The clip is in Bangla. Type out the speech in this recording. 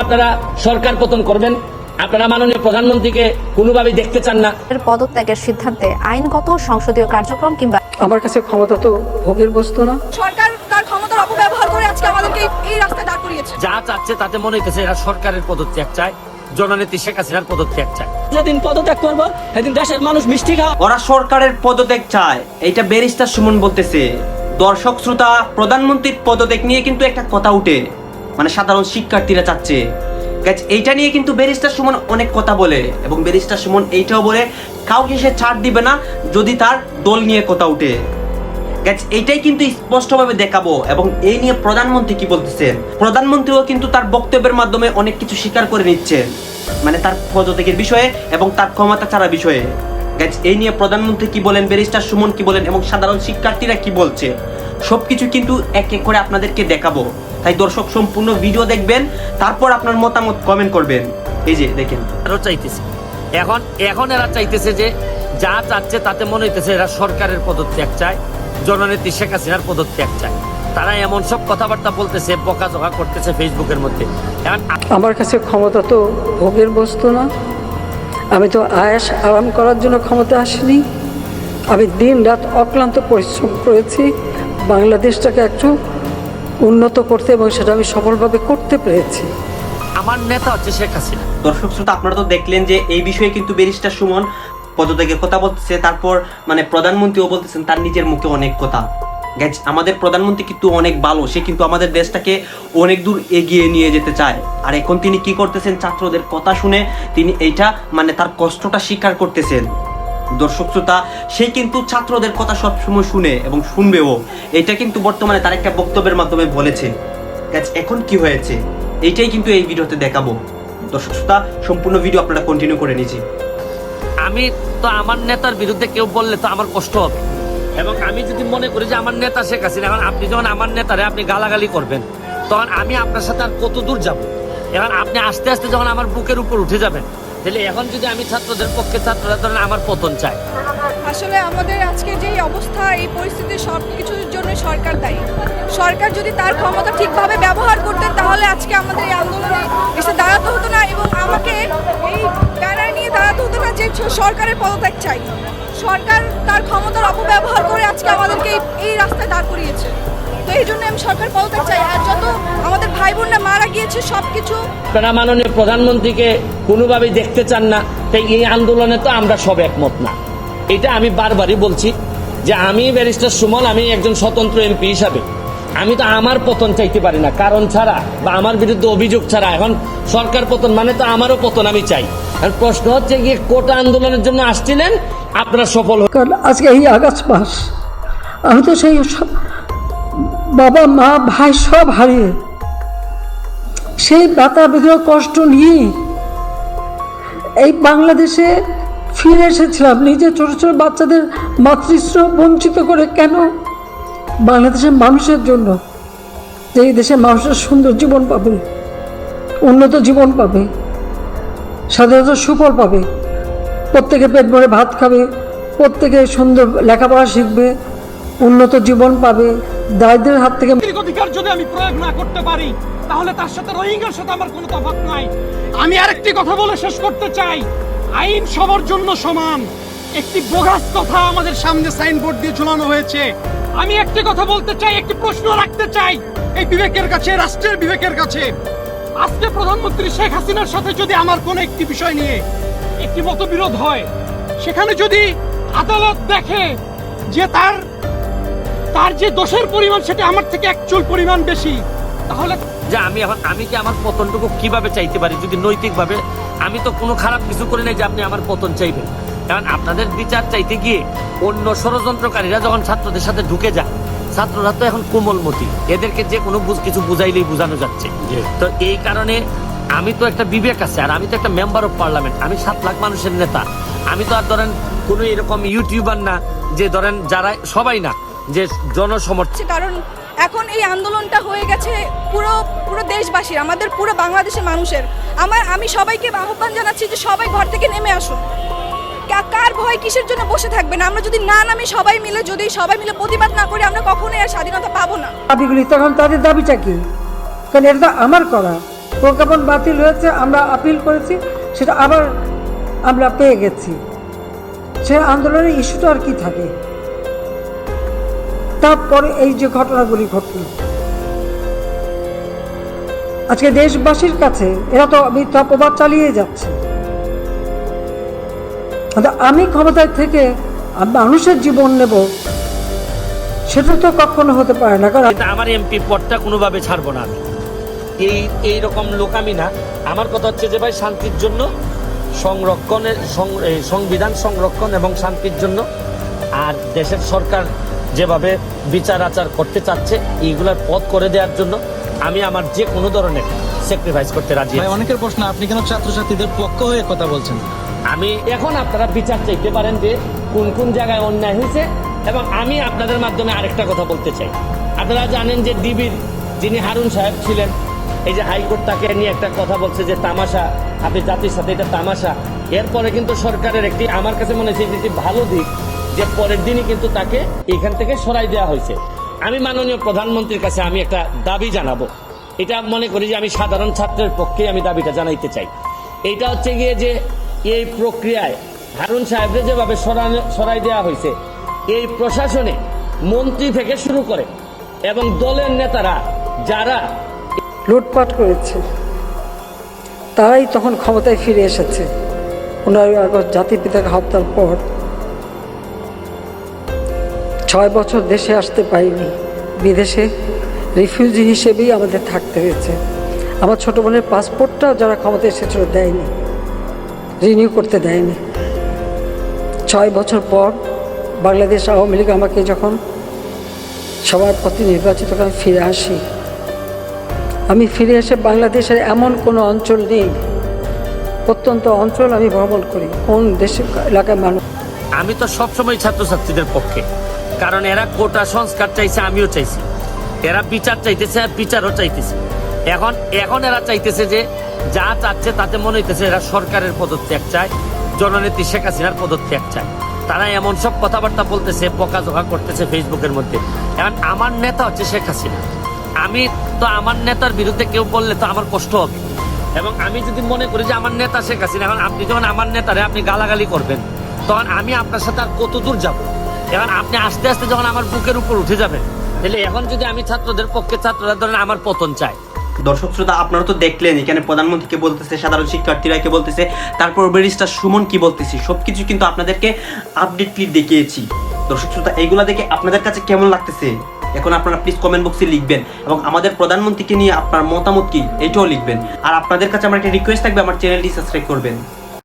আপনারা সরকার পতন করবেন আপনারা মাননীয় প্রধানমন্ত্রীকে কোনোভাবে দেখতে চান না। পদত্যাগের সিদ্ধান্তে আইনগত সংসদীয় কার্যক্রম কিংবা আমার কাছে ক্ষমতা তো ভোগের বস্তু না। সরকার তার ক্ষমতার অপব্যবহার করে আজকে আমাদেরকে এই- রাস্তায় দাঁড় করিয়েছে। যা চাচ্ছে তাতে মনে হইতেছে এরা সরকারের পদত্যাগ চায় জননেত্রী শেখ হাসিনার পদত্যাগ চায়। যেদিন পদত্যাগ করব সেদিন দেশের মানুষ মিষ্টি খাওয়া ওরা সরকারের পদত্যাগ চায় এইটা ব্যারিস্টার সুমন বলতেছে। দর্শক শ্রোতা প্রধানমন্ত্রীর পদত্যাগ নিয়ে কিন্তু একটা কথা উঠে। মানে সাধারণ শিক্ষার্থীরা চাচ্ছে। এইটা নিয়ে কিন্তু ব্যারিস্টার সুমন অনেক কথা বলে এবং ব্যারিস্টার সুমন এইটাও বলে কাউকে সে ছাড় দিবে না যদি তার দল নিয়ে কথা উঠে। Guys, এইটাই কিন্তু স্পষ্টভাবে দেখাবো এবং এই নিয়ে প্রধানমন্ত্রী কি বলতেছেন? প্রধানমন্ত্রীও কিন্তু তার বক্তব্যের মাধ্যমে অনেক কিছু স্বীকার করে নিচ্ছেন মানে তার পদত্যাগের বিষয়ে এবং তার ক্ষমতা ছাড়া বিষয়ে। Guys, এই নিয়ে প্রধানমন্ত্রী কি বলেন ব্যারিস্টার সুমন কি বলেন এবং সাধারণ শিক্ষার্থীরা কি বলছে? সবকিছু কিন্তু এক এক করে আপনাদেরকে দেখাবো। তাই দর্শক সম্পূর্ণ ভিডিও দেখবেন তারপর আপনার মতামত কমেন্ট করবেন। এই যে দেখেন। আরও চাইতেছে। এখন এখন এরা চাইতেছে যে যা চাচ্ছে তাতে মনে হইতেছে এরা সরকারের পদত্যাগ চায় জননেত্রী শেখ হাসিনার পদত্যাগ চায়। তারা এমন সব কথাবার্তা বলতেছে বকাঝকা করতেছে ফেসবুকের মধ্যে। আমার কাছে ক্ষমতা তো ভোগের বস্তু না। আমি তো আয়াস আরাম করার জন্য ক্ষমতা আসিনি। আমি দিন রাত অক্লান্ত পরিশ্রম করেছি। বাংলাদেশটাকে একটু উন্নত করতে এবং সেটা আমি সফলভাবে করতে পেরেছি। আমার নেতা হচ্ছে শেখ হাসিনা। দর্শক শ্রোতা আপনারা তো দেখলেন যে এই বিষয়ে কিন্তু ব্যারিস্টার সুমন পদত্যাগের কথা বলতেছে তারপর মানে প্রধানমন্ত্রীও বলতেছেন তার নিজের মুখে অনেক কথা। গ্যাস আমাদের প্রধানমন্ত্রী কিন্তু অনেক ভালো সে কিন্তু আমাদের দেশটাকে অনেক দূর এগিয়ে নিয়ে যেতে চায়। আর এখন তিনি কি করতেছেন ছাত্রদের কথা শুনে তিনি এইটা মানে তার কষ্টটা স্বীকার করতেছেন। দর্শক শ্রোতা, সে কিন্তু ছাত্রদের কথা সবসময় শুনে এবং শুনবেও। এটা কিন্তু বর্তমানে তার একটা বক্তব্যের মাধ্যমে বলেছে। গ্যাস এখন কি হয়েছে? এইটাই কিন্তু এই ভিডিওতে দেখাবো। দর্শক শ্রোতা, সম্পূর্ণ ভিডিও আপনারা কন্টিনিউ করে নিয়েছি আমি তো আমার নেতার বিরুদ্ধে কেউ বললে তো আমার কষ্ট হবে। এবং আমি যদি মনে করি যে আমার নেতা শেখ হাসিনা, এখন আপনি যখন আমার নেতারে আপনি গালাগালি করবেন, তখন আমি আপনার সাথে আর কত দূর যাব? এখন আপনি আস্তে আস্তে যখন আমার বুকের উপর উঠে যাবেন তাহলে এখন যদি আমি ছাত্রদের পক্ষে ছাত্ররা ধরেন আমার পতন চায় আসলে আমাদের আজকে যে অবস্থা, এই পরিস্থিতি সব কিছুর জন্য সরকার দায়ী। সরকার যদি তার ক্ষমতা ঠিকভাবে ব্যবহার করতেন, তাহলে আজকে আমাদের এই আন্দোলনে এসে দাঁড়াতে হতো না এবং আমাকে এই ব্যানার নিয়ে দাঁড়াতে হতো না যে সরকারের পদত্যাগ চাই। সরকার তার ক্ষমতার অপব্যবহার করে আজকে আমাদেরকে এই রাস্তায় দাঁড় করিয়েছে। তো এই জন্য আমি সরকার পদত্যাগ চাই। আর যত আমাদের ভাই বোনরা মারা গিয়েছে সব কিছু আপনারা মাননীয় প্রধানমন্ত্রীকে কোনোভাবেই দেখতে চান না। তাই এই আন্দোলনে তো আমরা সব একমত না। এটা আমি বারবারই বলছি যে আমি ব্যারিস্টার সুমন আমি একজন স্বতন্ত্র এমপি হিসাবে। আমি তো আমার পতন চাইতে পারি না। কারণ ছাড়া বা আমার বিরুদ্ধে অভিযোগ ছাড়া এখন সরকার পতন মানে তো আমারও পতন আমি চাই। আর প্রশ্ন হচ্ছে গিয়ে কোটা আন্দোলনের জন্য আসছিলেন আপনার সফল আজকে এই আগস্ট মাস আমি তো সেই বাবা মা ভাই সব হারিয়ে। সেই ব্যথা বেদনা কষ্ট নিয়ে এই বাংলাদেশে ফিরে এসেছিলাম। নিজে ছোট ছোট বাচ্চাদের মাতৃশ্র বঞ্চিত করে কেন? বাংলাদেশের মানুষের জন্য। যে এই দেশের মানুষের সুন্দর জীবন পাবে, উন্নত জীবন পাবে সাধারণত সুফল পাবে, প্রত্যেকে পেট ভরে ভাত খাবে, প্রত্যেকে সুন্দর লেখাপড়া শিখবে, উন্নত জীবন পাবে দারিদ্রের হাত থেকে অধিকার যদি আমি প্রয়োগ না করতে পারি, তাহলে তার সাথে রোহিঙ্গার সাথে আমার কোনো তফাৎ নাই। আমি আরেকটি কথা বলে শেষ করতে চাই। আইন সবার জন্য সমান। একটি বোগাস কথা আমাদের সামনে সাইনবোর্ড দিয়ে ঝুলানো হয়েছে। আমি একটি কথা বলতে চাই, একটি প্রশ্ন রাখতে চাই এই বিবেকের কাছে, রাষ্ট্রের বিবেকের কাছে। আজকে প্রধানমন্ত্রী শেখ হাসিনার সাথে যদি আমার কোনো একটি বিষয় নিয়ে একটি মতবিরোধ হয়, সেখানে যদি আদালত দেখে যে তার তার যে দোষের পরিমাণ সেটা আমার থেকে এক চুল পরিমাণ বেশি। তাহলে যে আমি এখন আমি কি আমার পতনটুকু কীভাবে চাইতে পারি? যদি নৈতিকভাবে আমি তো কোনো খারাপ কিছু করি নাই যে আপনি আমার পতন চাইবেন। কারণ আপনাদের বিচার চাইতে গিয়ে অন্য ষড়যন্ত্রকারীরা যখন ছাত্রদের সাথে ঢুকে যায় ছাত্ররা তো এখন কোমলমতি। এদেরকে যে কোনো বুঝ- কিছু বুঝাইলেই বোঝানো যাচ্ছে। তো এই কারণে আমি তো একটা বিবেক আছে আর আমি তো একটা মেম্বার অফ পার্লামেন্ট আমি সাত লাখ মানুষের নেতা। আমি তো আর ধরেন কোনো এরকম ইউটিউবার না যে ধরেন যারা সবাই না। যে জনসমর্থন কারণ এখন এই আন্দোলনটা হয়ে গেছে পুরো পুরো দেশবাসীর আমাদের পুরো বাংলাদেশের মানুষের। আমার আমি সবাইকে আহ্বান জানাচ্ছি যে সবাই ঘর থেকে নেমে আসুন। কার ভয় কিসের জন্য বসে থাকবেন? আমরা যদি না নামি সবাই মিলে যদি সবাই মিলে প্রতিবাদ না করি আমরা কখনোই আর স্বাধীনতা পাবো না। দাবিগুলি তখন তাদের দাবিটা কি? কারণ এটা তো আমার করা। প্রজ্ঞাপন বাতিল হয়েছে আমরা আপিল করেছি সেটা আবার আমরা পেয়ে গেছি। সে আন্দোলনের ইস্যুটা আর কি থাকে? তারপরে এই যে ঘটনাগুলি ঘটল। আজকে দেশবাসীর কাছে এরা তো মিথ্যা প্রবাদ চালিয়ে যাচ্ছে। আমি ক্ষমতায় থেকে মানুষের জীবন নেব, সেটা তো কখনো হতে পারে না। কারণ আমার এমপি পদটা কোনোভাবে ছাড়বো না আমি। এই এই রকম লোক আমি না। আমার কথা হচ্ছে যে ভাই, শান্তির জন্য সংরক্ষণের সংবিধান সংরক্ষণ এবং শান্তির জন্য আর দেশের সরকার যেভাবে বিচার আচার করতে চাচ্ছে এইগুলার পথ করে দেওয়ার জন্য আমি আমার যে কোনো ধরনের স্যাক্রিফাইস করতে রাজি ভাই অনেকের প্রশ্ন আপনি কেন ছাত্রছাত্রীদের পক্ষ হয়ে কথা বলছেন? আমি এখন আপনারা বিচার চাইতে পারেন যে কোন কোন জায়গায় অন্যায় হয়েছে এবং আমি আপনাদের মাধ্যমে আরেকটা কথা বলতে চাই। আপনারা জানেন যে ডিবির যিনি হারুন সাহেব ছিলেন এই যে হাইকোর্ট তাকে নিয়ে একটা কথা বলছে যে তামাশা আপনি জাতির সাথে এটা তামাশা। এরপরে কিন্তু সরকারের একটি আমার কাছে মনে হচ্ছে যেটি ভালো দিক যে পরের দিনই কিন্তু তাকে এখান থেকে সরাই দেওয়া হয়েছে। আমি মাননীয় প্রধানমন্ত্রীর কাছে আমি একটা দাবি জানাব। এটা মনে করি যে আমি সাধারণ ছাত্রের পক্ষে আমি দাবিটা জানাইতে চাই। এটা হচ্ছে গিয়ে যে এই প্রক্রিয়ায় হারুন সাহেবকে যেভাবে সরাই দেওয়া হয়েছে, এই প্রশাসনে মন্ত্রী থেকে শুরু করে এবং দলের নেতারা যারা লুটপাট করেছে, তারাই তখন ক্ষমতায় ফিরে এসেছে। পনেরোই আগস্ট জাতির পিতাকে হত্যার পর ছয় বছর দেশে আসতে পারিনি। বিদেশে রিফিউজি হিসেবেই আমাদের থাকতে হয়েছে। আমার ছোট বোনের পাসপোর্টটা যারা ক্ষমতা এসেছিল দেয়নি রিনিউ করতে দেয়নি। ছয় বছর পর বাংলাদেশ আওয়ামী লীগ আমাকে যখন সবার প্রতি নির্বাচিত করে ফিরে আসি। আমি ফিরে এসে বাংলাদেশের এমন কোনো অঞ্চল নেই প্রত্যন্ত অঞ্চল আমি ভ্রমণ করি, কোন দেশে এলাকায় মানুষ। আমি তো সবসময় ছাত্রছাত্রীদের পক্ষে। কারণ এরা কোটা সংস্কার চাইছে, আমিও চাইছি। এরা বিচার চাইতেছে আর বিচারও চাইতেছে। এখন এখন এরা চাইতেছে যে যা চাচ্ছে তাতে মনে হইতেছে এরা সরকারের পদত্যাগ চায়, জননেত্রী শেখ হাসিনার পদত্যাগ চায়। তারা এমন সব কথাবার্তা বলতেছে, বকাঝোকা করতেছে ফেসবুকের মধ্যে। এখন আমার নেতা হচ্ছে শেখ হাসিনা। আমি তো আমার নেতার বিরুদ্ধে কেউ বললে তো আমার কষ্ট হবে। এবং আমি যদি মনে করি যে আমার নেতা শেখ হাসিনা, এখন আপনি যখন আমার নেতারে আপনি গালাগালি করবেন, তখন আমি আপনার সাথে আর কত দূর যাব? এখন আপনি আস্তে আস্তে যখন আমার বুকের উপর উঠে যাবেন তাহলে এখন যদি আমি ছাত্রদের পক্ষে ছাত্ররা ধরেন আমার পতন চাই দর্শক শ্রোতা, আপনারা তো দেখলেন, এখানে প্রধানমন্ত্রীকে বলতেছে, সাধারণ শিক্ষার্থীরা কে বলতেছে, তারপর ব্যারিস্টার সুমন কি বলতেছে, সবকিছু কিন্তু আপনাদেরকে আপডেটলি দেখিয়েছি। দর্শক শ্রোতা এইগুলা দেখে আপনাদের কাছে কেমন লাগতেছে? এখন আপনারা প্লিজ কমেন্ট বক্সে লিখবেন এবং আমাদের প্রধানমন্ত্রীকে নিয়ে আপনার মতামত কি, এটাও লিখবেন। আর আপনাদের কাছে আমার একটা রিকোয়েস্ট থাকবে, আমার চ্যানেলটি সাবস্ক্রাইব করবেন।